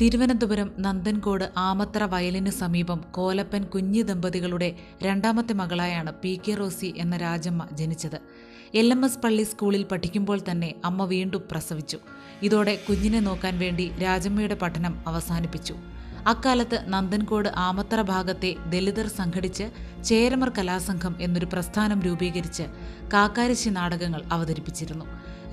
തിരുവനന്തപുരം നന്ദൻകോട് ആമത്ര വയലിന് സമീപം കോലപ്പൻ കുഞ്ഞു ദമ്പതികളുടെ രണ്ടാമത്തെ മകളായാണ് പി കെ റോസി എന്ന രാജമ്മ ജനിച്ചത്. എൽ എം എസ് പള്ളി സ്കൂളിൽ പഠിക്കുമ്പോൾ തന്നെ അമ്മ വീണ്ടും പ്രസവിച്ചു. ഇതോടെ കുഞ്ഞിനെ നോക്കാൻ വേണ്ടി രാജമ്മയുടെ പഠനം അവസാനിപ്പിച്ചു. അക്കാലത്ത് നന്ദൻകോട് ആമത്തറ ഭാഗത്തെ ദലിതർ സംഘടിച്ച് ചേരമർ കലാസംഘം എന്നൊരു പ്രസ്ഥാനം രൂപീകരിച്ച് കാക്കാരശ്ശി നാടകങ്ങൾ അവതരിപ്പിച്ചിരുന്നു.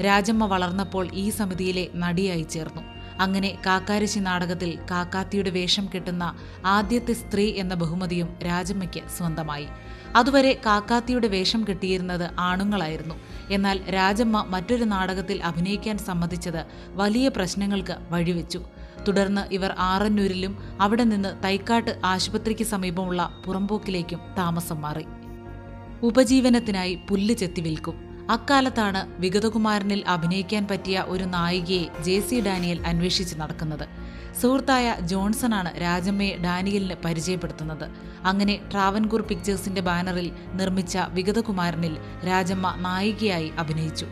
രാജമ്മ വളർന്നപ്പോൾ ഈ സമിതിയിലെ നടിയായി ചേർന്നു. അങ്ങനെ കാക്കാരശി നാടകത്തിൽ കാക്കാത്തിയുടെ വേഷം കെട്ടുന്ന ആദ്യത്തെ സ്ത്രീ എന്ന ബഹുമതിയും രാജമ്മയ്ക്ക് സ്വന്തമായി. അതുവരെ കാക്കാത്തിയുടെ വേഷം കെട്ടിയിരുന്നത് ആണുങ്ങളായിരുന്നു. എന്നാൽ രാജമ്മ മറ്റൊരു നാടകത്തിൽ അഭിനയിക്കാൻ സമ്മതിച്ചത് വലിയ പ്രശ്നങ്ങൾക്ക് വഴിവെച്ചു. തുടർന്ന് ഇവർ ആറന്നൂരിലും അവിടെ നിന്ന് തൈക്കാട്ട് ആശുപത്രിക്ക് സമീപമുള്ള പുറമ്പോക്കിലേക്കും താമസം മാറി. ഉപജീവനത്തിനായി പുല്ല് ചെത്തി വിൽക്കും. അക്കാലത്താണ് വിഗതകുമാരനിൽ അഭിനയിക്കാൻ പറ്റിയ ഒരു നായികയെ ജെ സി ഡാനിയൽ അന്വേഷിച്ച് നടക്കുന്നത്. സുഹൃത്തായ ജോൺസണാണ് രാജമ്മയെ ഡാനിയലിന് പരിചയപ്പെടുത്തുന്നത്. അങ്ങനെ ട്രാവൻകൂർ പിക്ചേഴ്സിന്റെ ബാനറിൽ നിർമ്മിച്ച വിഗതകുമാരനിൽ രാജമ്മ നായികയായി അഭിനയിച്ചു.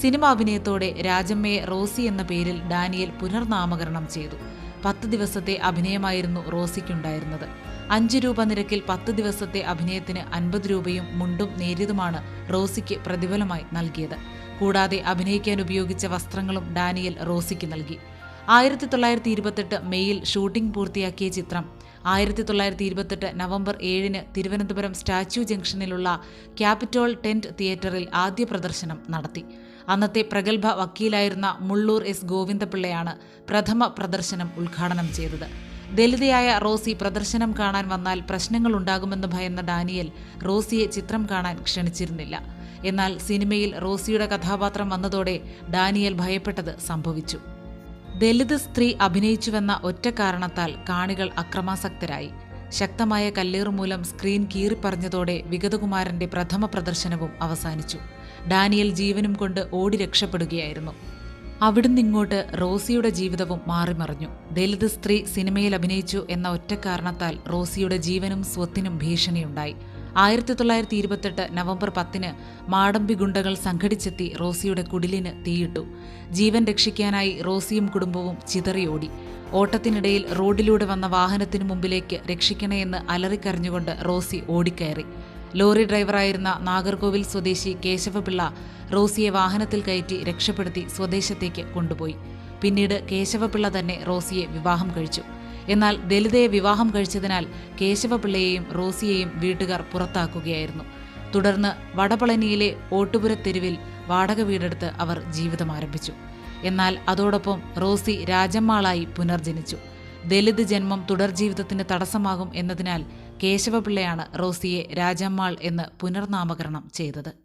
സിനിമ അഭിനയത്തോടെ രാജമ്മയെ റോസി എന്ന പേരിൽ ഡാനിയൽ പുനർനാമകരണം ചെയ്തു. പത്ത് ദിവസത്തെ അഭിനയമായിരുന്നു റോസിക്കുണ്ടായിരുന്നത്. അഞ്ച് രൂപ നിരക്കിൽ പത്ത് ദിവസത്തെ അഭിനയത്തിന് അൻപത് രൂപയും മുണ്ടും നേരിയതുമാണ് റോസിക്ക് പ്രതിഫലമായി നൽകിയത്. കൂടാതെ അഭിനയിക്കാൻ ഉപയോഗിച്ച വസ്ത്രങ്ങളും ഡാനിയൽ റോസിക്ക് നൽകി. ആയിരത്തി തൊള്ളായിരത്തി ഇരുപത്തെട്ട് മെയ്യിൽ ഷൂട്ടിംഗ് പൂർത്തിയാക്കിയ ചിത്രം. ആയിരത്തി തൊള്ളായിരത്തി ഇരുപത്തെട്ട് നവംബർ ഏഴിന് തിരുവനന്തപുരം സ്റ്റാച്യു ജംഗ്ഷനിലുള്ള ക്യാപിറ്റോൾ ടെന്റ് തിയേറ്ററിൽ ആദ്യ പ്രദർശനം നടത്തി. അന്നത്തെ പ്രഗത്ഭ വക്കീലായിരുന്ന മുള്ളൂർ എസ് ഗോവിന്ദപിള്ളയാണ് പ്രഥമ പ്രദർശനം ഉദ്ഘാടനം ചെയ്തത്. ദലിതയായ റോസി പ്രദർശനം കാണാൻ വന്നാൽ പ്രശ്നങ്ങൾ ഉണ്ടാകുമെന്ന് ഭയന്ന ഡാനിയൽ റോസിയെ ചിത്രം കാണാൻ ക്ഷണിച്ചിരുന്നില്ല. എന്നാൽ സിനിമയിൽ റോസിയുടെ കഥാപാത്രം വന്നതോടെ ഡാനിയൽ ഭയപ്പെട്ടത് സംഭവിച്ചു. ദലിത് സ്ത്രീ അഭിനയിച്ചുവെന്ന ഒറ്റ കാരണത്താൽ കാണികൾ അക്രമാസക്തരായി. ശക്തമായ കല്ലേറ് മൂലം സ്ക്രീൻ കീറിപ്പറഞ്ഞതോടെ വിഗതകുമാരന്റെ പ്രഥമ പ്രദർശനവും അവസാനിച്ചു. ഡാനിയൽ ജീവനും കൊണ്ട് ഓടി രക്ഷപ്പെടുകയായിരുന്നു. അവിടുന്ന് ഇങ്ങോട്ട് റോസിയുടെ ജീവിതവും മാറിമറിഞ്ഞു. ദലിത് സ്ത്രീ സിനിമയിൽ അഭിനയിച്ചു എന്ന ഒറ്റ കാരണത്താൽ റോസിയുടെ ജീവനും സ്വത്തിനും ഭീഷണിയുണ്ടായി. ആയിരത്തി തൊള്ളായിരത്തി ഇരുപത്തെട്ട് നവംബർ പത്തിന് മാടമ്പി ഗുണ്ടകൾ സംഘടിച്ചെത്തി റോസിയുടെ കുടിലിന് തീയിട്ടു. ജീവൻ രക്ഷിക്കാനായി റോസിയും കുടുംബവും ചിതറിയോടി. ഓട്ടത്തിനിടയിൽ റോഡിലൂടെ വന്ന വാഹനത്തിനു മുമ്പിലേക്ക് രക്ഷിക്കണേയെന്ന് അലറിക്കരഞ്ഞുകൊണ്ട് റോസി ഓടിക്കയറി. ലോറി ഡ്രൈവറായിരുന്ന നാഗർകോവിൽ സ്വദേശി കേശവപിള്ള റോസിയെ വാഹനത്തിൽ കയറ്റി രക്ഷപ്പെടുത്തി സ്വദേശത്തേക്ക് കൊണ്ടുപോയി. പിന്നീട് കേശവപിള്ള തന്നെ റോസിയെ വിവാഹം കഴിച്ചു. എന്നാൽ ദലിതയെ വിവാഹം കഴിച്ചതിനാൽ കേശവപിള്ളയെയും റോസിയെയും വീട്ടുകാർ പുറത്താക്കുകയായിരുന്നു. തുടർന്ന് വടപളനിയിലെ ഓട്ടുപുര തെരുവിൽ വാടക വീടെടുത്ത് അവർ ജീവിതം ആരംഭിച്ചു. എന്നാൽ അതോടൊപ്പം റോസി രാജമ്മാളായി പുനർജനിച്ചു. ദലിത് ജന്മം തുടർ തുടർജീവിതത്തിന് തടസ്സമാകും എന്നതിനാൽ കേശവപിള്ളയാണ് റോസിയെ രാജമ്മാൾ എന്ന് പുനർനാമകരണം ചെയ്തത്.